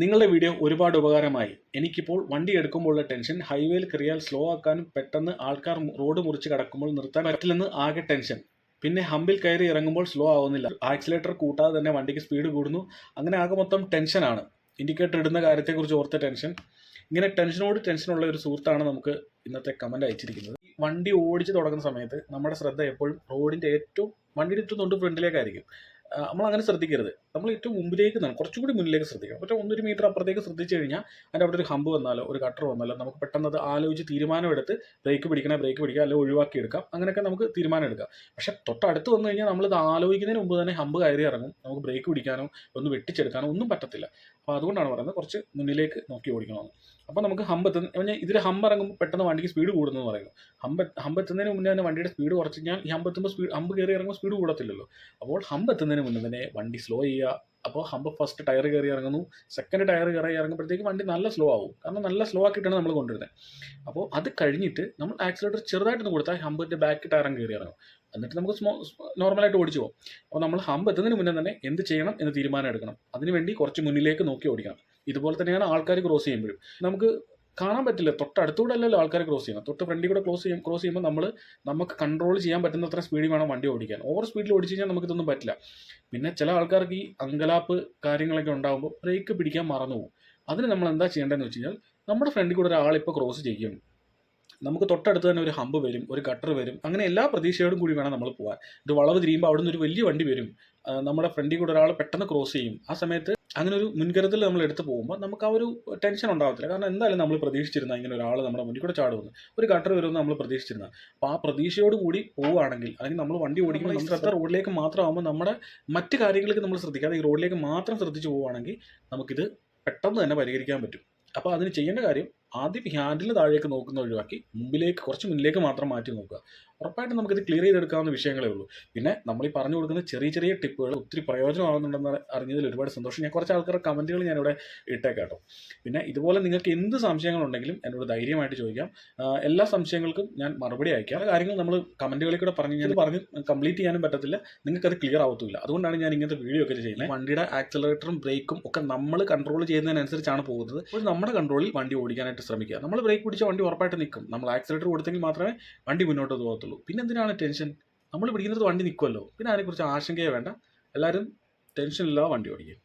നിങ്ങളുടെ വീഡിയോ ഒരുപാട് ഉപകാരമായി. എനിക്കിപ്പോൾ വണ്ടി എടുക്കുമ്പോഴുള്ള ടെൻഷൻ ഹൈവേയിൽ കയറിയാൽ സ്ലോ ആക്കാനും പെട്ടെന്ന് ആൾക്കാർ റോഡ് മുറിച്ച് കടക്കുമ്പോൾ നിർത്താൻ പറ്റില്ലെന്ന് ആകെ ടെൻഷൻ. പിന്നെ ഹമ്പിൽ കയറി ഇറങ്ങുമ്പോൾ സ്ലോ ആവുന്നില്ല. ആക്സിലേറ്റർ കൂട്ടാതെ തന്നെ വണ്ടിക്ക് സ്പീഡ് കൂടുന്നു. അങ്ങനെ ആകെ മൊത്തം ടെൻഷനാണ് ഇൻഡിക്കേറ്റർ ഇടുന്ന കാര്യത്തെക്കുറിച്ച് ഓർത്ത ടെൻഷൻ. ഇങ്ങനെ ടെൻഷനോട് ടെൻഷനുള്ള ഒരു സുഹൃത്താണ് നമുക്ക് ഇന്നത്തെ കമന്റ് അയച്ചിരിക്കുന്നത്. വണ്ടി ഓടിച്ച് തുടങ്ങുന്ന സമയത്ത് നമ്മുടെ ശ്രദ്ധ എപ്പോഴും റോഡിന്റെ ഏറ്റവും വണ്ടിയുടെ ഏറ്റവും തൊണ്ട് ഫ്രണ്ടിലേക്കായിരിക്കും. നമ്മൾ അങ്ങനെ ശ്രദ്ധിക്കരുത്. നമ്മൾ ഏറ്റവും മുമ്പിലേക്ക് നിന്നാണ് കുറച്ചുകൂടി മുന്നിലേക്ക് ശ്രദ്ധിക്കണം. പക്ഷേ ഒന്നൊരു മീറ്റർ അപ്പുറത്തേക്ക് ശ്രദ്ധിച്ചു കഴിഞ്ഞാൽ അതിന്റെ അവിടെ ഒരു ഹമ്പ് വന്നാലോ ഒരു കട്ടർ വന്നാലോ നമുക്ക് പെട്ടെന്ന് അത് ആലോചിച്ച് തീരുമാനമെടുത്ത് ബ്രേക്ക് പിടിക്കണേ ബ്രേക്ക് പിടിക്കുക അല്ലെങ്കിൽ ഒഴിവാക്കി എടുക്കാം അങ്ങനെയൊക്കെ നമുക്ക് തീരുമാനം എടുക്കാം പക്ഷേ തൊട്ടടുത്ത് വന്നു കഴിഞ്ഞാൽ നമ്മൾ നമ്മളിത് ആലോചിക്കുന്നതിന് മുമ്പ് തന്നെ ഹമ്പ് കയറി ഇറങ്ങും. നമുക്ക് ബ്രേക്ക് പിടിക്കാനോ ഒന്ന് വെട്ടിച്ചെടുക്കാനോ ഒന്നും പറ്റത്തില്ല. അപ്പോൾ അതുകൊണ്ടാണ് പറയുന്നത് കുറച്ച് മുന്നിലേക്ക് നോക്കി ഓടിക്കണമെന്ന്. അപ്പോൾ നമുക്ക് ഹമ്പ് എത്തുന്ന ഇതിൽ ഹമ്പ് ഇറങ്ങുമ്പോൾ പെട്ടെന്ന് വണ്ടിക്ക് സ്പീഡ് കൂടുന്നു പറയുന്നു. ഹമ്പ് ഹമ്പ് എത്തുന്നതിന് മുന്നേ തന്നെ വണ്ടിയുടെ സ്പീഡ് കുറച്ച് കഴിഞ്ഞാൽ ഈ ഹമ്പ് എത്തുമ്പോൾ സ്പീഡ് ഹമ്പ് കയറി ഇറങ്ങുമ്പോൾ സ്പീഡ് കൂടത്തില്ലല്ലോ. അപ്പോൾ ഹമ്പ് എത്തുന്നതിന് മുന്നേ തന്നെ വണ്ടി സ്ലോ ചെയ്യുക. അപ്പോൾ ഹമ്പ് ഫസ്റ്റ് ടയർ കയറി ഇറങ്ങുന്നു. സെക്കൻഡ് ടയർ കയറി ഇറങ്ങുമ്പോഴത്തേക്ക് വണ്ടി നല്ല സ്ലോ ആവും. കാരണം നല്ല സ്ലോ ആക്കിയിട്ടാണ് നമ്മൾ കൊണ്ടുവരുന്നത് അപ്പോൾ അത് കഴിഞ്ഞിട്ട് നമ്മൾ ആക്സിലേറ്റർ ചെറുതായിട്ടൊന്ന് കൊടുത്താൽ ഹമ്പിന്റെ ബാക്ക് ടയറും കയറി ഇറങ്ങും. എന്നിട്ട് നമുക്ക് സ്മോ നോർമലായിട്ട് ഓടിച്ചു പോകും. അപ്പോൾ നമ്മൾ ഹമ്പ് എത്തുന്നതിന് മുന്നേ തന്നെ എന്ത് ചെയ്യണം എന്ന് തീരുമാനം എടുക്കണം. അതിനുവേണ്ടി കുറച്ച് മുന്നിലേക്ക് നോക്കി ഓടിക്കണം. ഇതുപോലെ തന്നെയാണ് ആൾക്കാർ ക്രോസ് ചെയ്യുമ്പോഴും. നമുക്ക് കാണാൻ പറ്റില്ല. തൊട്ടടുത്തൂടെ അല്ലല്ലോ ആൾക്കാർ ക്രോസ് ചെയ്യണം തൊട്ട് ഫ്രണ്ടിൽ കൂടെ ക്ലോസ് ചെയ്യും ക്രോസ് ചെയ്യുമ്പോൾ നമ്മൾ നമുക്ക് കൺട്രോൾ ചെയ്യാൻ പറ്റുന്ന അത്ര സ്പീഡിൽ വേണം വണ്ടി ഓടിക്കാൻ. ഓവർ സ്പീഡിൽ ഓടിച്ചു കഴിഞ്ഞാൽ നമുക്കിതൊന്നും പറ്റില്ല. പിന്നെ ചില ആൾക്കാർക്ക് ഈ അങ്കലാപ്പ് കാര്യങ്ങളൊക്കെ ഉണ്ടാകുമ്പോൾ ബ്രേക്ക് പിടിക്കാൻ മറന്നു പോകും. അതിന് നമ്മൾ എന്താ ചെയ്യേണ്ടതെന്ന് വെച്ച് കഴിഞ്ഞാൽ നമ്മുടെ ഫ്രണ്ടിൽ കൂടെ ഒരാളിപ്പോൾ ക്രോസ് ചെയ്യും. നമുക്ക് തൊട്ടടുത്ത് തന്നെ ഒരു ഹമ്പ് വരും ഒരു ഗട്ടർ വരും. അങ്ങനെ എല്ലാ പ്രതീക്ഷയോടും കൂടി വേണം നമ്മൾ പോകാൻ ഇത് വളവ് തിരിയുമ്പോൾ അവിടെ നിന്ന് ഒരു വലിയ വണ്ടി വരും. നമ്മുടെ ഫ്രണ്ടിൽ കൂടെ ഒരാൾ പെട്ടെന്ന് ക്രോസ് ചെയ്യും. ആ സമയത്ത് അങ്ങനെ ഒരു മുൻകരുതൽ നമ്മൾ എടുത്തു പോകുമ്പോൾ നമുക്ക് ആ ഒരു ടെൻഷൻ ഉണ്ടാകത്തില്ല കാരണം എന്തായാലും നമ്മൾ പ്രതീക്ഷിച്ചിരുന്ന ഇങ്ങനെ ഒരാൾ നമ്മുടെ മുന്നിൽ കൂടെ ചാടുമെന്ന് ഒരു ഗട്ടർ വരുമെന്ന് നമ്മൾ പ്രതീക്ഷിച്ചിരുന്ന. അപ്പോൾ ആ പ്രതീക്ഷയോട് കൂടി പോവുകയാണെങ്കിൽ അല്ലെങ്കിൽ നമ്മൾ വണ്ടി ഓടിക്കുമ്പോൾ നമ്മൾ ശ്രദ്ധ റോഡിലേക്ക് മാത്രമാകുമ്പോൾ നമ്മുടെ മറ്റ് കാര്യങ്ങൾക്ക് നമ്മൾ ശ്രദ്ധിക്കാതെ ഈ റോഡിലേക്ക് മാത്രം ശ്രദ്ധിച്ചു പോവുകയാണെങ്കിൽ നമുക്കിത് പെട്ടെന്ന് തന്നെ പരിഹരിക്കാൻ പറ്റും. അപ്പോൾ അതിന് ചെയ്യേണ്ട കാര്യം ആദ്യം ഹാൻഡിൽ താഴേക്ക് നോക്കുന്ന ഒഴിവാക്കി മുമ്പിലേക്ക് കുറച്ച് മുന്നിലേക്ക് മാത്രം മാറ്റി നോക്കുക. ഉറപ്പായിട്ടും നമുക്കിത് ക്ലിയർ ചെയ്തെടുക്കാവുന്ന വിഷയങ്ങളേ ഉള്ളൂ. പിന്നെ നമ്മൾ ഈ പറഞ്ഞു കൊടുക്കുന്ന ചെറിയ ചെറിയ ടിപ്പുകൾ ഒത്തിരി പ്രയോജനമാകുന്നുണ്ടെന്ന് അറിഞ്ഞതിൽ ഒരുപാട് സന്തോഷം. ഞാൻ കുറച്ച് ആൾക്കാരുടെ കമന്റുകൾ ഞാനിവിടെ ഇട്ടേക്കാട്ടോ പിന്നെ ഇതുപോലെ നിങ്ങൾക്ക് എന്ത് സംശയങ്ങളുണ്ടെങ്കിലും എന്നോട് ധൈര്യമായിട്ട് ചോദിക്കാം. എല്ലാ സംശയങ്ങൾക്കും ഞാൻ മറുപടി അയക്കാം. പല കാര്യങ്ങൾ നമ്മൾ കമന്റുകളിൽ കൂടെ പറഞ്ഞു ഞാൻ പറഞ്ഞ് കംപ്ലീറ്റ് ചെയ്യാനും പറ്റത്തില്ല. നിങ്ങൾക്ക് അത് ക്ലിയർ ആവത്തില്ല അതുകൊണ്ടാണ് ഞാൻ ഇങ്ങനത്തെ വീഡിയോ ഒക്കെ ചെയ്യുന്നത്. വണ്ടിയുടെ ആക്സലറേറ്ററും ബ്രേക്കും ഒക്കെ നമ്മൾ കൺട്രോൾ ചെയ്യുന്നതിനനുസരിച്ചാണ് പോകുന്നത്. അപ്പോൾ നമ്മുടെ കൺട്രോളിൽ വണ്ടി ഓടിക്കാനായിട്ട് ശ്രമിക്കുക. നമ്മൾ ബ്രേക്ക് പിടിച്ച വണ്ടി ഉറപ്പായിട്ട് നിൽക്കും. നമ്മൾ ആക്സലേറ്റർ കൊടുത്തെങ്കിൽ മാത്രമേ വണ്ടി മുന്നോട്ട് പോകത്തുള്ളൂ. പിന്നെ എന്തിനാണ് ടെൻഷൻ? നമ്മൾ പിടിക്കുന്നത് വണ്ടി നിൽക്കുമല്ലോ പിന്നെ അതിനെക്കുറിച്ച് ആശങ്കയെ വേണ്ട. എല്ലാവരും ടെൻഷനില്ലാതെ വണ്ടി ഓടിക്കുക